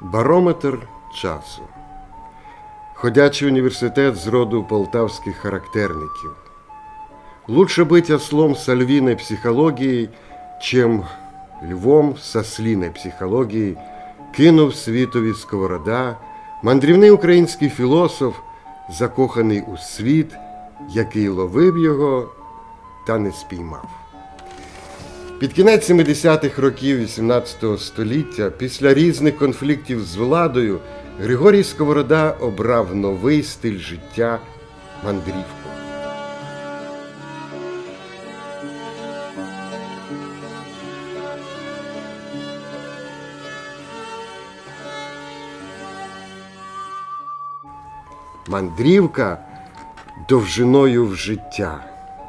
Барометр часу. Ходячий університет з роду полтавських характерників. Лучше быть ослом с львиной психологией, чем львом со слиной психологией, кинув світові сковорода, мандрівний український філософ, закоханий у світ, який ловив його та не спіймав. Під кінець 70-х років 18 століття, після різних конфліктів з владою, Григорій Сковорода обрав новий стиль життя мандрівку. Мандрівка довжиною в життя,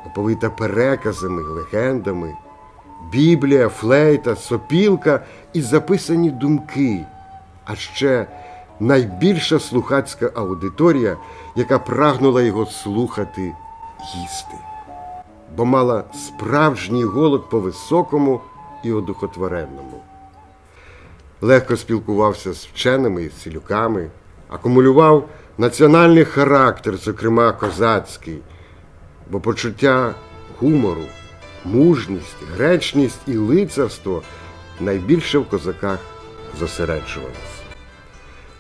оповита переказами, легендами, Біблія, флейта, сопілка і записані думки, а ще найбільша слухацька аудиторія, яка прагнула його слухати, їсти, бо мала справжній голод по високому і одухотворенному. Легко спілкувався з вченими і селюками, акумулював національний характер, зокрема козацький, бо почуття гумору, мужність, гречність і лицарство найбільше в козаках зосереджувалось.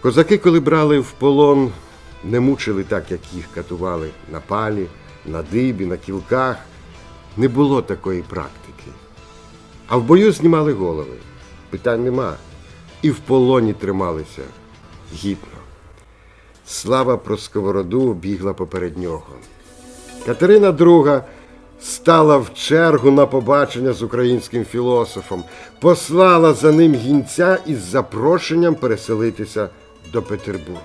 Козаки, коли брали в полон, не мучили так, як їх катували на палі, на дибі, на кілках. Не було такої практики. А в бою знімали голови. Питань нема. І в полоні трималися гідно. Слава про сковороду бігла поперед нього. Катерина II стала в чергу на побачення з українським філософом, послала за ним гінця із запрошенням переселитися до Петербургу.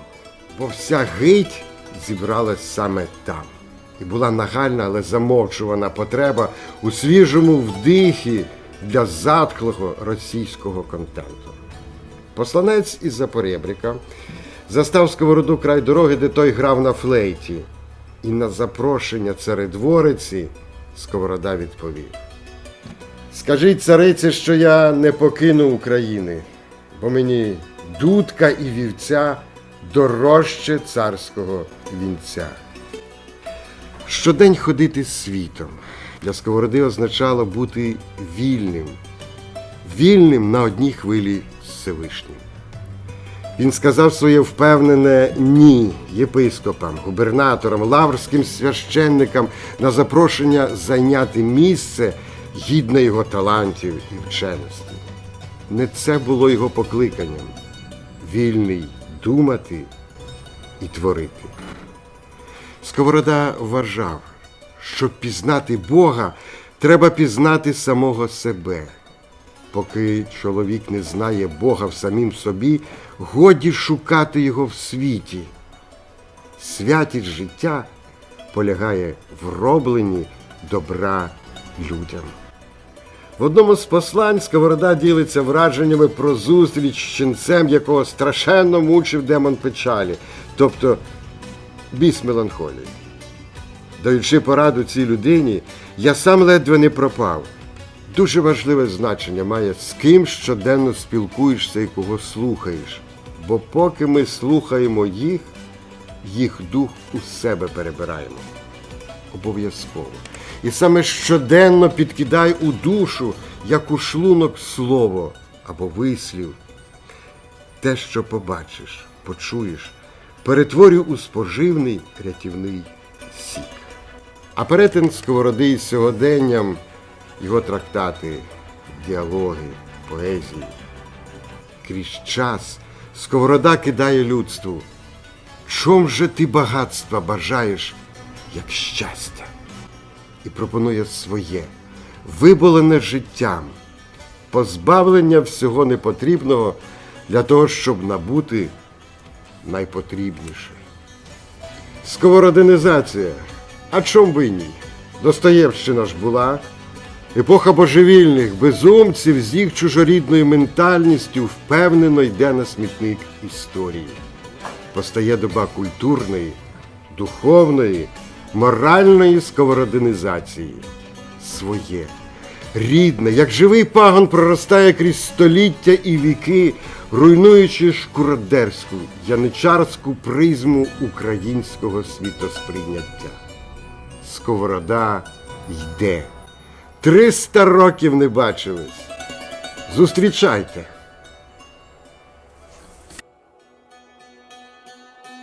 Бо вся гить зібралась саме там. І була нагальна, але замовчувана потреба у свіжому вдихі для затхлого російського контенту. Посланець із Запорєбріка застав сковороду край дороги, де той грав на флейті. І на запрошення царедвориці Сковорода відповів: Скажіть цариці, що я не покину України, бо мені дудка і вівця дорожче царського вінця. Щодень ходити світом для сковороди означало бути вільним, вільним на одній хвилі з Всевишнім. Він сказав своє впевнене ні єпископам, губернаторам, лаврським священникам на запрошення зайняти місце гідне його талантів і вченості. Не це було його покликанням вільний думати і творити. Сковорода вважав, щоб пізнати Бога, треба пізнати самого себе. Поки чоловік не знає Бога в самім собі, годі шукати його в світі. Святість життя полягає в робленні добра людям. В одному з послань Сковорода ділиться враженнями про зустріч з ченцем, якого страшенно мучив демон печалі, тобто біс меланхолії. Даючи пораду цій людині, я сам ледве не пропав. Дуже важливе значення має з ким щоденно спілкуєшся і кого слухаєш. Бо поки ми слухаємо їх, їх дух у себе перебираємо. Обов'язково. І саме щоденно підкидай у душу, як у шлунок слово або вислів. Те, що побачиш, почуєш, перетворюй у споживний рятівний сік. А перетин сковороди із сьогоденням його трактати, діалоги, поезії. Крізь час сковорода кидає людству. Чом же ти багатства бажаєш, як щастя? І пропонує своє, виболене життям, позбавлення всього непотрібного для того, щоб набути найпотрібніше. Сковородинізація. А чом би ні? Достоєвщина ж була. Епоха божевільних безумців з їх чужорідною ментальністю впевнено йде на смітник історії. Постає доба культурної, духовної, моральної сковородинізації. Своє, рідне, як живий пагон проростає крізь століття і віки, руйнуючи шкуродерську, яничарську призму українського світосприйняття. Сковорода йде. Триста років не бачились. Зустрічайте.